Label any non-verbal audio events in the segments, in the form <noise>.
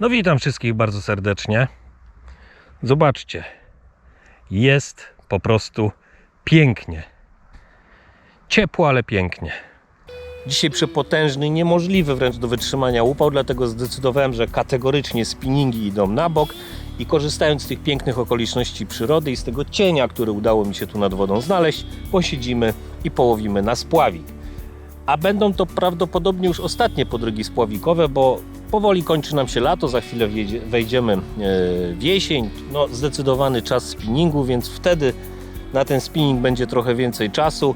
No witam wszystkich bardzo serdecznie. Zobaczcie, jest po prostu pięknie. Ciepło, ale pięknie. Dzisiaj przepotężny, niemożliwy wręcz do wytrzymania upał, dlatego zdecydowałem, że kategorycznie spinningi idą na bok i korzystając z tych pięknych okoliczności przyrody i z tego cienia, który udało mi się tu nad wodą znaleźć, posiedzimy i połowimy na spławik. A będą to prawdopodobnie już ostatnie podrygi spławikowe, bo powoli kończy nam się lato, za chwilę wejdziemy e, w jesień, no zdecydowany czas spinningu, więc wtedy na ten spinning będzie trochę więcej czasu,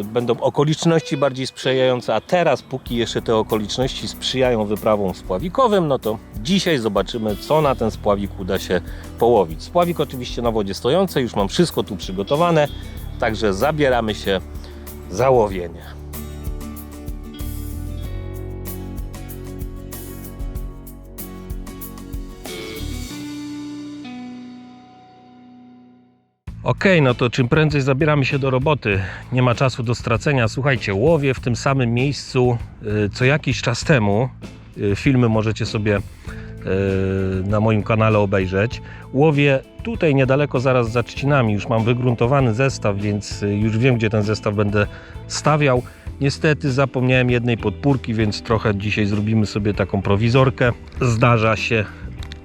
e, będą okoliczności bardziej sprzyjające, a teraz póki jeszcze te okoliczności sprzyjają wyprawom spławikowym, no to dzisiaj zobaczymy co na ten spławik uda się połowić. Spławik oczywiście na wodzie stojącej, już mam wszystko tu przygotowane, także zabieramy się za łowienie. Okej, no to czym prędzej zabieramy się do roboty. Nie ma czasu do stracenia. Słuchajcie, łowię w tym samym miejscu y, co jakiś czas temu. Y, Filmy możecie sobie y, na moim kanale obejrzeć. Łowię tutaj niedaleko, zaraz za trzcinami. Już mam wygruntowany zestaw, więc już wiem, gdzie ten zestaw będę stawiał. Niestety zapomniałem jednej podpórki, więc trochę dzisiaj zrobimy sobie taką prowizorkę. Zdarza się,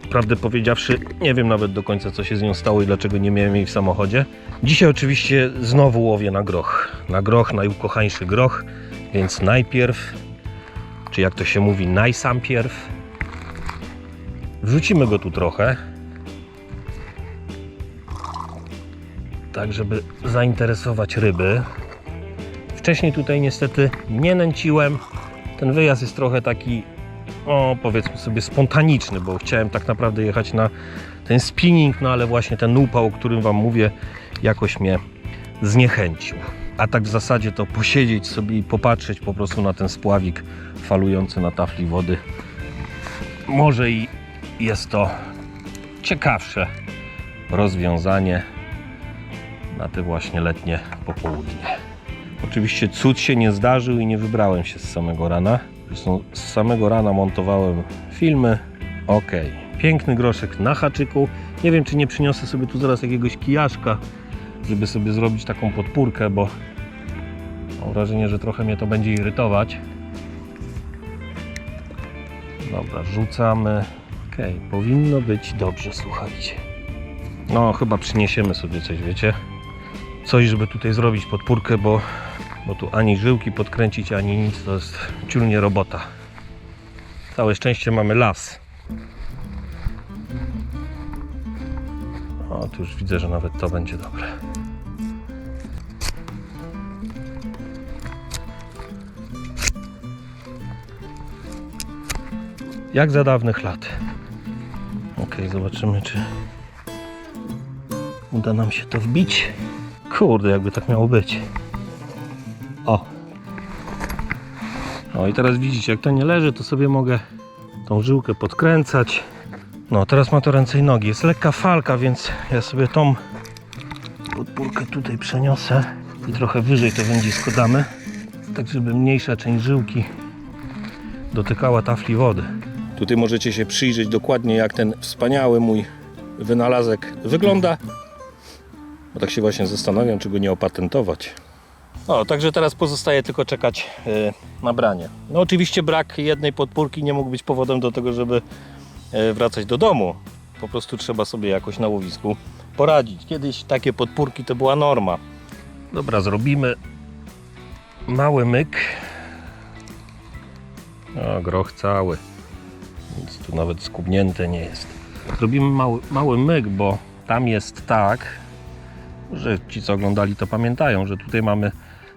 prawdę powiedziawszy, nie wiem nawet do końca, co się z nią stało i dlaczego nie miałem jej w samochodzie. Dzisiaj oczywiście znowu łowię na groch. Na groch, najukochańszy groch, więc najpierw, czy jak to się mówi, najsampierw, wrzucimy go tu trochę, tak żeby zainteresować ryby. Wcześniej tutaj niestety nie nęciłem. Ten wyjazd jest trochę taki o, powiedzmy sobie spontaniczny, bo chciałem tak naprawdę jechać na ten spinning, no ale właśnie ten upał, o którym Wam mówię, jakoś mnie zniechęcił. A tak w zasadzie to posiedzieć sobie i popatrzeć po prostu na ten spławik falujący na tafli wody. Może i jest to ciekawsze rozwiązanie na te właśnie letnie popołudnie. Oczywiście cud się nie zdarzył i nie wybrałem się z samego rana. Zresztą z samego rana montowałem filmy. Ok, piękny groszek na haczyku. Nie wiem, czy nie przyniosę sobie tu zaraz jakiegoś kijaszka, żeby sobie zrobić taką podpórkę, bo mam wrażenie, że trochę mnie to będzie irytować. Dobra, rzucamy. Ok, powinno być dobrze, słuchajcie. No, chyba przyniesiemy sobie coś, wiecie? Coś, żeby tutaj zrobić podpórkę, bo bo tu ani żyłki podkręcić, ani nic, to jest ciulnie robota. Całe szczęście mamy las. O, tu już widzę, że nawet to będzie dobre. Jak za dawnych lat. Ok, zobaczymy, czy uda nam się to wbić. Kurde, jakby tak miało być. O. O i teraz widzicie, jak to nie leży, to sobie mogę tą żyłkę podkręcać. No, teraz ma to ręce i nogi. Jest lekka falka, więc ja sobie tą podpórkę tutaj przeniosę i trochę wyżej to wędzisko damy, tak żeby mniejsza część żyłki dotykała tafli wody. Tutaj możecie się przyjrzeć dokładnie, jak ten wspaniały mój wynalazek wygląda. Bo tak się właśnie zastanawiam, czy go nie opatentować. O, także teraz pozostaje tylko czekać y, na branie. No oczywiście brak jednej podpórki nie mógł być powodem do tego, żeby y, wracać do domu. Po prostu trzeba sobie jakoś na łowisku poradzić. Kiedyś takie podpórki to była norma. Dobra, zrobimy mały myk. O, groch cały. Nic tu nawet skubnięte nie jest. Zrobimy mały, mały myk, bo tam jest tak, że ci co oglądali to pamiętają, że tutaj mamy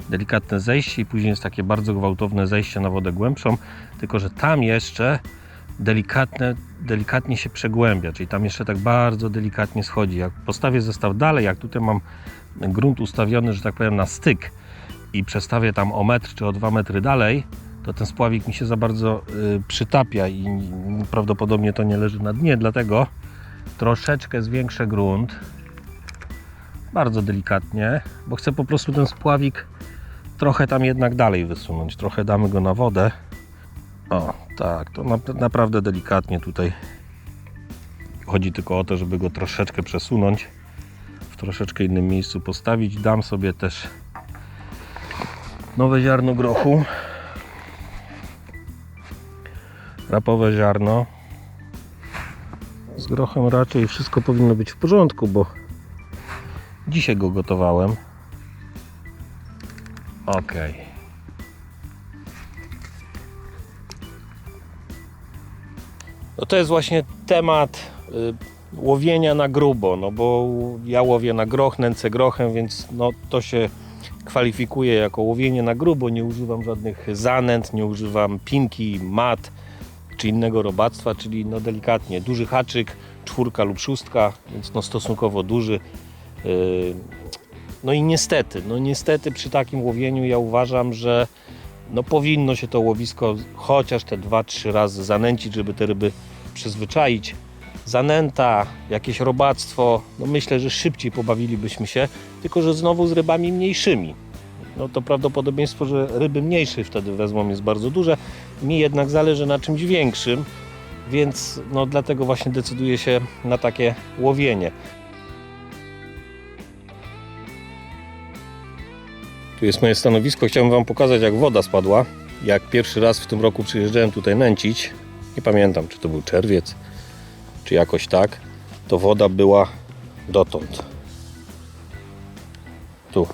delikatne zejście i później jest takie bardzo gwałtowne zejście na wodę głębszą, tylko że tam jeszcze delikatne, delikatnie się przegłębia, czyli tam jeszcze tak bardzo delikatnie schodzi. Jak postawię zestaw dalej, jak tutaj mam grunt ustawiony, że tak powiem na styk i przestawię tam o metr czy o dwa metry dalej, to ten spławik mi się za bardzo y, przytapia i prawdopodobnie to nie leży na dnie, dlatego troszeczkę zwiększę grunt, bardzo delikatnie, bo chcę po prostu ten spławik trochę tam jednak dalej wysunąć. Trochę damy go na wodę. O, Tak, to na, naprawdę delikatnie tutaj. Chodzi tylko o to, żeby go troszeczkę przesunąć, w troszeczkę innym miejscu postawić. Dam sobie też nowe ziarno grochu. Rapowe ziarno. Z grochem raczej wszystko powinno być w porządku, bo dzisiaj go gotowałem. Ok. No to jest właśnie temat y, łowienia na grubo, no bo ja łowię na groch, nęcę grochem, więc no to się kwalifikuje jako łowienie na grubo. Nie używam żadnych zanęt, nie używam pinki, mat czy innego robactwa, czyli no delikatnie duży haczyk, czwórka lub szóstka, więc no stosunkowo duży. Yy, No i niestety, no niestety przy takim łowieniu ja uważam, że no powinno się to łowisko chociaż te 2-3 razy zanęcić, żeby te ryby przyzwyczaić. Zanęta, jakieś robactwo, no myślę, że szybciej pobawilibyśmy się, tylko że znowu z rybami mniejszymi. No to prawdopodobieństwo, że ryby mniejsze wtedy wezmą jest bardzo duże. Mi jednak zależy na czymś większym, więc no dlatego właśnie decyduję się na takie łowienie. Tu jest moje stanowisko. Chciałem Wam pokazać, jak woda spadła. Jak pierwszy raz w tym roku przyjeżdżałem tutaj nęcić, nie pamiętam, czy to był czerwiec, czy jakoś tak, to woda była dotąd. Tu.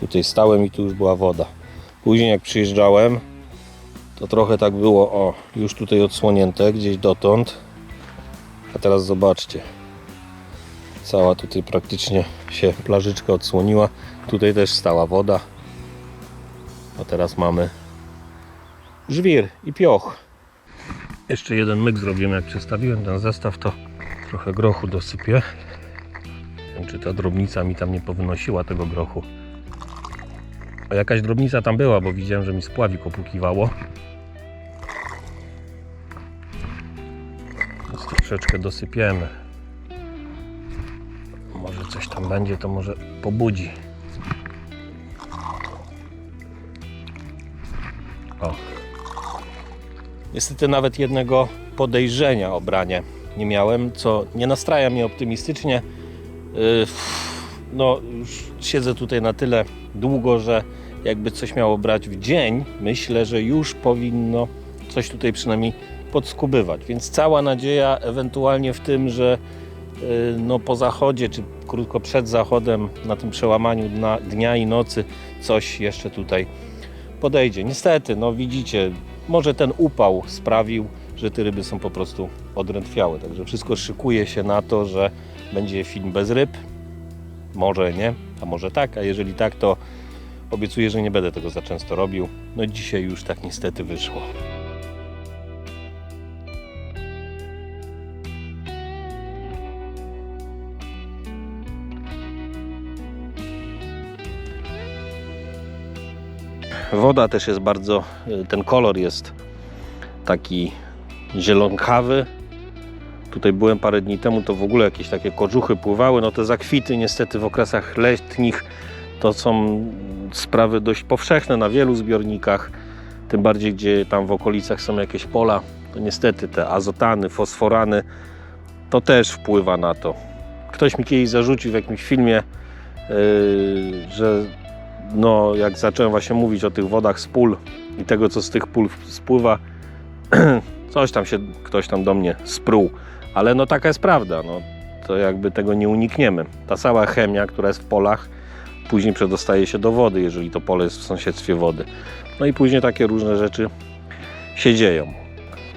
Tutaj stałem i tu już była woda. Później jak przyjeżdżałem, to trochę tak było, o, już tutaj odsłonięte, gdzieś dotąd. A teraz zobaczcie. Cała tutaj praktycznie się plażyczka odsłoniła. Tutaj też stała woda. A teraz mamy żwir i pioch. Jeszcze jeden myk zrobimy. Jak przestawiłem ten zestaw, to trochę grochu dosypię. Wiem, czy ta drobnica mi tam nie powynosiła tego grochu. A jakaś drobnica tam była, bo widziałem, że mi spławik opłukiwało. Więc troszeczkę dosypiemy. Tam będzie, to może pobudzi. O. Niestety nawet jednego podejrzenia o branie nie miałem, co nie nastraja mnie optymistycznie. Yy, No, już siedzę tutaj na tyle długo, że jakby coś miało brać w dzień, myślę, że już powinno coś tutaj przynajmniej podskubywać. Więc cała nadzieja ewentualnie w tym, że yy, no, po zachodzie, czy krótko przed zachodem, na tym przełamaniu dna, dnia i nocy, coś jeszcze tutaj podejdzie. Niestety, no widzicie, może ten upał sprawił, że te ryby są po prostu odrętwiałe. Także wszystko szykuje się na to, że będzie film bez ryb. Może nie, a może tak, a jeżeli tak, to obiecuję, że nie będę tego za często robił. No dzisiaj już tak niestety wyszło. Woda też jest bardzo, ten kolor jest taki zielonkawy. Tutaj byłem parę dni temu, to w ogóle jakieś takie kożuchy pływały. No te zakwity niestety w okresach letnich to są sprawy dość powszechne na wielu zbiornikach. Tym bardziej, gdzie tam w okolicach są jakieś pola, to niestety te azotany, fosforany, to też wpływa na to. Ktoś mi kiedyś zarzucił w jakimś filmie, yy, że no, jak zacząłem właśnie mówić o tych wodach z pól i tego, co z tych pól spływa, <clears throat> coś tam się ktoś tam do mnie spruł. Ale no taka jest prawda, no, to jakby tego nie unikniemy. Ta cała chemia, która jest w polach, później przedostaje się do wody, jeżeli to pole jest w sąsiedztwie wody. No i później takie różne rzeczy się dzieją.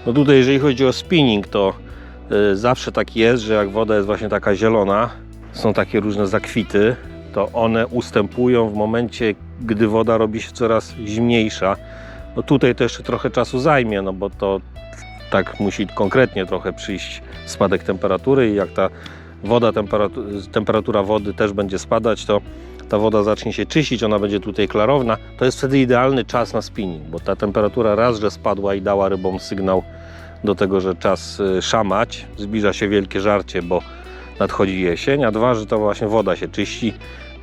No tutaj, jeżeli chodzi o spinning, to y, zawsze tak jest, że jak woda jest właśnie taka zielona, są takie różne zakwity, to one ustępują w momencie, gdy woda robi się coraz zimniejsza. No tutaj to jeszcze trochę czasu zajmie, no bo to tak musi konkretnie trochę przyjść spadek temperatury i jak ta woda, temperatura, temperatura wody też będzie spadać, to ta woda zacznie się czyścić, ona będzie tutaj klarowna. To jest wtedy idealny czas na spinning, bo ta temperatura raz, że spadła i dała rybom sygnał do tego, że czas y, szamać, zbliża się wielkie żarcie, bo nadchodzi jesień, a dwa, że to właśnie woda się czyści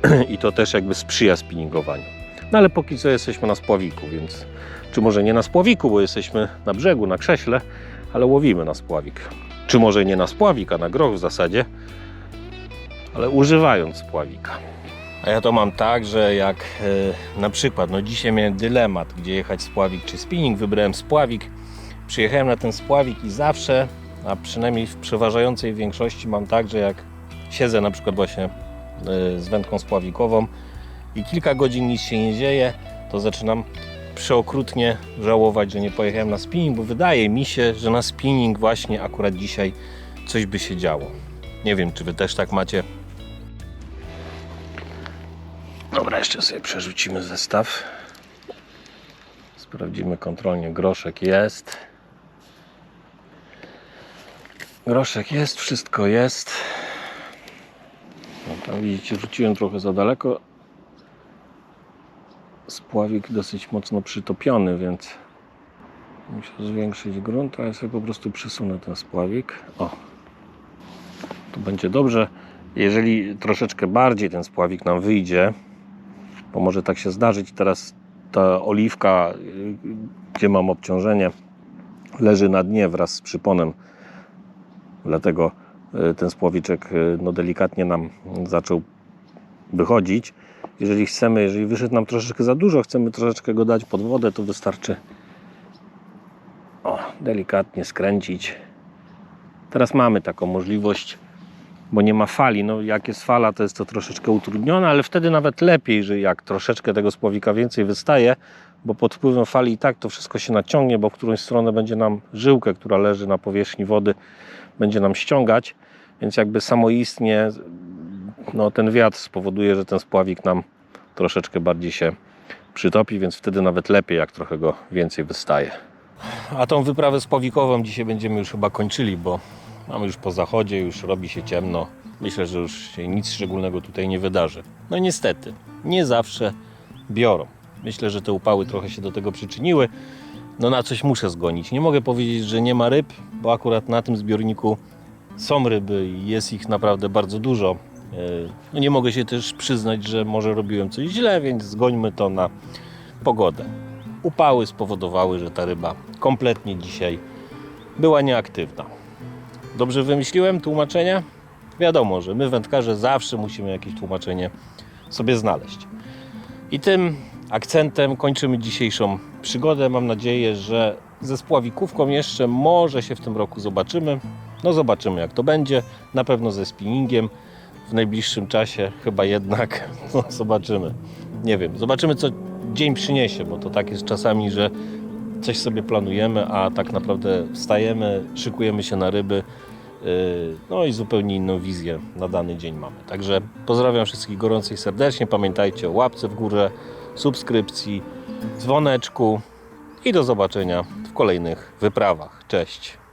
<clears throat> i to też jakby sprzyja spinningowaniu. No ale póki co jesteśmy na spławiku, więc czy może nie na spławiku, bo jesteśmy na brzegu, na krześle, ale łowimy na spławik. Czy może nie na spławik, a na groch w zasadzie, ale używając spławika. A ja to mam tak, że jak e, na przykład, no dzisiaj miałem dylemat, gdzie jechać spławik czy spinning, wybrałem spławik, przyjechałem na ten spławik i zawsze, a przynajmniej w przeważającej większości mam tak, że jak siedzę na przykład właśnie z wędką spławikową i kilka godzin nic się nie dzieje, to zaczynam przeokrutnie żałować, że nie pojechałem na spinning, bo wydaje mi się, że na spinning właśnie akurat dzisiaj coś by się działo. Nie wiem, czy wy też tak macie. Dobra, jeszcze sobie przerzucimy zestaw. Sprawdzimy kontrolnie. Groszek jest. Groszek jest, wszystko jest. No, tam widzicie, rzuciłem trochę za daleko. Spławik dosyć mocno przytopiony, więc muszę zwiększyć grunt, a ja sobie po prostu przesunę ten spławik. O, tu będzie dobrze. Jeżeli troszeczkę bardziej ten spławik nam wyjdzie, bo może tak się zdarzyć, teraz ta oliwka, gdzie mam obciążenie, leży na dnie wraz z przyponem. Dlatego ten spławiczek y, no, delikatnie nam zaczął wychodzić. Jeżeli chcemy, jeżeli wyszedł nam troszeczkę za dużo, chcemy troszeczkę go dać pod wodę, to wystarczy o, delikatnie skręcić. Teraz mamy taką możliwość, bo nie ma fali. No, jak jest fala, to jest to troszeczkę utrudnione, ale wtedy nawet lepiej, że jak troszeczkę tego spławika więcej wystaje, bo pod wpływem fali i tak to wszystko się naciągnie, bo w którąś stronę będzie nam żyłkę, która leży na powierzchni wody, będzie nam ściągać, więc jakby samoistnie no, ten wiatr spowoduje, że ten spławik nam troszeczkę bardziej się przytopi, więc wtedy nawet lepiej, jak trochę go więcej wystaje. A tą wyprawę spławikową dzisiaj będziemy już chyba kończyli, bo mamy już po zachodzie, już robi się ciemno. Myślę, że już się nic szczególnego tutaj nie wydarzy. No niestety, nie zawsze biorą. Myślę, że te upały trochę się do tego przyczyniły. No na coś muszę zgonić. Nie mogę powiedzieć, że nie ma ryb, bo akurat na tym zbiorniku są ryby i jest ich naprawdę bardzo dużo. E, No nie mogę się też przyznać, że może robiłem coś źle, więc zgońmy to na pogodę. Upały spowodowały, że ta ryba kompletnie dzisiaj była nieaktywna. Dobrze wymyśliłem tłumaczenie? Wiadomo, że my wędkarze zawsze musimy jakieś tłumaczenie sobie znaleźć. I tym akcentem kończymy dzisiejszą przygodę. Mam nadzieję, że ze spławikówką jeszcze może się w tym roku zobaczymy. No zobaczymy jak to będzie. Na pewno ze spinningiem w najbliższym czasie chyba jednak <laughs> no, zobaczymy. Nie wiem, zobaczymy co dzień przyniesie, bo to tak jest czasami, że coś sobie planujemy, a tak naprawdę wstajemy, szykujemy się na ryby. yy, No i zupełnie inną wizję na dany dzień mamy. Także pozdrawiam wszystkich gorąco i serdecznie. Pamiętajcie o łapce w górze, subskrypcji, dzwoneczku i do zobaczenia w kolejnych wyprawach. Cześć!